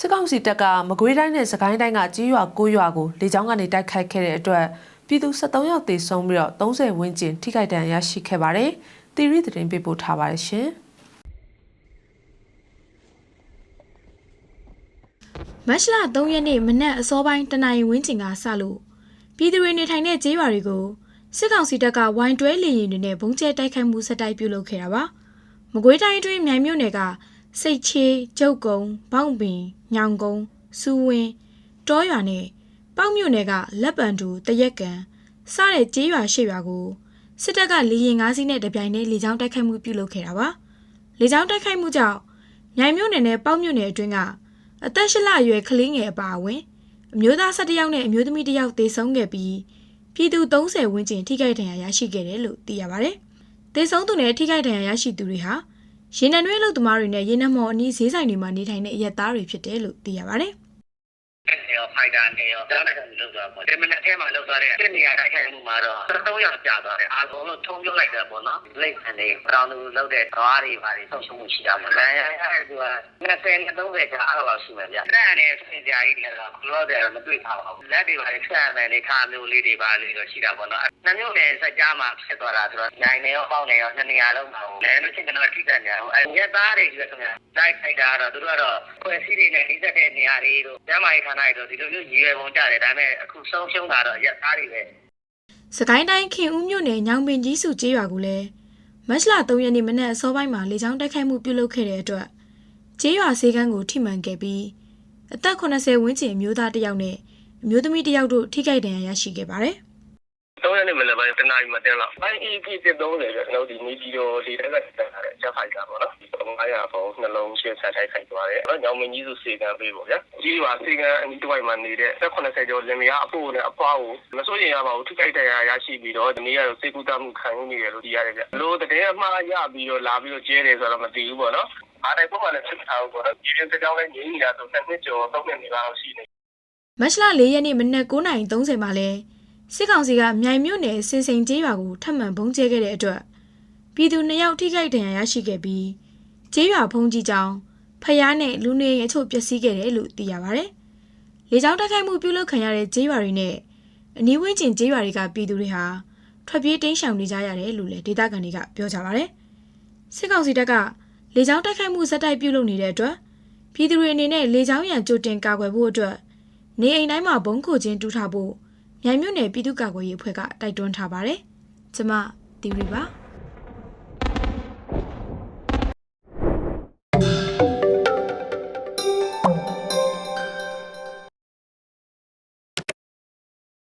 စစ်ကောင်စီတပ်ကမကွေးတိုင်းနဲ့စကိုင်းတိုင်းကကြီးရွာ9ရွာကိုလေကြောင်းကနေတိုက်ခိုက်ခဲ့တဲ့အတွက်ပြည်သူ73ယောက်သေဆုံးပြီးတော့30ဝန်းကျင်ထိခိုက်ဒဏ်ရာရရှိခဲ့ပါတယ်။တီရီသတင်းပေးပို့ထားပါတယ်ရှင်။မတ်လ3ရက်နေ့မနက်အစောပိုင်းတနင်္လာရီဝင်းကျင်ကစလို့ပြည်သူတွေနေထိုင်တဲ့ကျေးရွာတွေကိုစစ်ကောင်စီတပ်ကဝိုင်းတွဲလေရင်တွေနဲ့ဘုံကျဲတိုက်ခိုက်မှုဆက်တိုက်ပြုလုပ်ခဲ့တာပါ။မကွေးတိုင်းအတွင်းမြိုင်မြို့နယ်က စိတ်ချေးကျုပ်ကုံဘောင်းပင်ညောင်ကုန်းစူဝင်းတောရွာနဲ့ပေါက်မြို့နယ်ကလက်ပံတူတရက်ကန်စတဲ့ကျေးရွာရှစ်ရွာကိုစစ်တပ်ကလေရင်ငါးစီးနဲ့တပြိုင်တည်းလေကြောင်းတိုက်ခိုက်မှုပြုလုပ်ခဲ့တာပါ။လေကြောင်းတိုက်ခိုက်မှုကြောင့်မြိုင်မြို့နယ်နဲ့ပေါက်မြို့နယ်အတွင်းကအသက်ရှလအရွယ်ကလေးငယ်အပါအဝင်အမျိုးသား၁၁ယောက်နဲ့အမျိုးသမီး၁ယောက်သေဆုံးခဲ့ပြီးပြည်သူ30ဝန်းကျင်ထိခိုက်ဒဏ်ရာရရှိခဲ့တယ်လို့သိရပါဗျ။သေဆုံးသူနဲ့ထိခိုက်ဒဏ်ရာရရှိသူတွေဟာ ရေနံတွဲလုပ်သမားတွေနဲ့ရေနံမော်အနီးဈေးဆိုင်တွေမှာနေထိုင်တဲ့အရက်သားတွေဖြစ်တယ်လို့သိရပါဗျ။ နေရောဖိုက်တာနေရောတောင်းတဲ့လောက်သွားပေါ့ဒီမနေ့ထဲမှာလောက်သွားတဲ့ဒီနေရာတိုက်ခိုက်မှုမှာတော့သုံးယောက်ကြာသွားတယ်အားလုံးလို့ထုံပြုတ်လိုက်တယ်ပေါ့နော်လိတ်ဆန်နေဘရောင်းလူလောက်တဲ့သွားတွေပါတွေဆုံးရှုံးမှုရှိတာပေါ့လမ်းရရသူက20နဲ့30ကြာအဲ့လိုရှိမယ်ဗျအဲ့ဒါနဲ့စင်ကြာကြီးတွေကတော့ဘလော့တယ်မတွေ့ထားပါဘူးလက်တွေပါဖြတ်မယ်နေခါမျိုးလေးတွေပါလေးတော့ရှိတာပေါ့နော်နှမျိုးနဲ့စကြမှာဖြစ်သွားတာဆိုတော့နိုင်နေရောပေါက်နေရောနှစ်နေရာလုံးမှာလည်းလို့ချင်းကတော့ထိတဲ့နေရာအဲ့ရက်သားတွေကြီးပဲခင်ဗျတိုက်ခိုက်တာကတော့သူတို့ကတော့ခွဲစည်းတွေနဲ့နှိစက်တဲ့နေရာတွေတို့ကျမ်းမာရေးဌာနတွေတို့ဒီလိုမျိုးရည်ရွယ်ပုံကြတယ်ဒါပေမဲ့အခုဆုံးရှုံးတာတော့ရက်သားတွေပဲစကိုင်းတိုင်းခင်ဦးမြို့နယ်ညောင်ပင်ကြီးစုကျေးရွာကိုလည်းမတ်လ3ရက်နေ့မနက်အစောပိုင်းမှာလေကြောင်းတိုက်ခိုက်မှုပြုလုပ်ခဲ့တဲ့အတွက်ကျေးရွာစေကန်းကိုထိမှန်ခဲ့ပြီးအသက်80ဝန်းကျင်အမျိုးသားတစ်ယောက်နဲ့အမျိုးသမီးတစ်ယောက်တို့ထိခိုက်ဒဏ်ရာရရှိခဲ့ပါတယ်တော့ရနေမလည်းပိုင်းတနာရီမတင်လောက်ဘိုင်း EP 30ပဲကျွန်တော်ဒီနေပြီးတော့ဒီတက်ကတက်လာတဲ့ချက်ဖိုက်တာပေါ့နော်ဒီ 900ပုံနှလုံးရှင်းဆက်ထိုက်ခိုက်သွားတယ်နော်ညောင်မင်းကြီးစုစေကံပေးပေါ့ဗျာကြီးပါစေကံအနီးတစ်ဝိုက်မှာနေတဲ့180ကျော်လင်မယားအဖို့နဲ့အဖွားကိုမစိုးရင်ရပါဘူးထိခိုက်တရားရရှိပြီးတော့ဒီနေ့ကတော့စေကူတမှုခံနေရတယ်လို့သိရတယ်ဗျလို့တကယ်အမှားရပြီးတော့လာပြီးတော့ကျဲတယ်ဆိုတော့မသိဘူးပေါ့နော်အားတိုင်းပုံမှန်လည်းဖြစ်ထားဘူးပေါ့နော်ဒီရင်ကြောင်းလည်းငြင်းနေတာဆိုနှစ်နှစ်ကျော်သုံးနှစ်နေပါတော့ရှိနေ။မတ်လ4ရက်နေ့မနက်9:30မှာလဲစစ်ကောင်စီကမြိုင်မြို့နယ်စင်စိန်ကျေးရွာကိုထပ်မံဘုံကျဲခဲ့တဲ့အတွက်ပြည်သူ2ယောက်ထိခိုက်ဒဏ်ရာရရှိခဲ့ပြီး ကျေးရွာဘုံကြီးကြောင်ဖျားနဲ့လူနေအိမ်အချို့ပျက်စီးခဲ့တယ်လို့သိရပါဗျ။လေကြောင်းတိုက်ခိုက်မှုပြုလုပ်ခံရတဲ့ကျေးရွာတွေနဲ့အနီးဝန်းကျင်ကျေးရွာတွေကပြည်သူတွေဟာထွက်ပြေးတိမ်းရှောင်နေကြရတယ်လို့လည်းဒေသခံတွေကပြောကြပါဗျ။စစ်ကောင်စီတပ်ကလေကြောင်းတိုက်ခိုက်မှုဇက်တိုက်ပြုလုပ်နေတဲ့အတွက်ပြည်သူတွေအနေနဲ့လေကြောင်းရန်ကြိုတင်ကာကွယ်ဖို့အတွက်နေအိမ်တိုင်းမှာဘုံခိုချင်းတူးထားဖို့မြိုင်မြို့နယ်ပြည်သူ့ကာကွယ်ရေးအဖွဲ့ကတိုက်တွန်းထားပါတယ်။ကျမတီရီပါ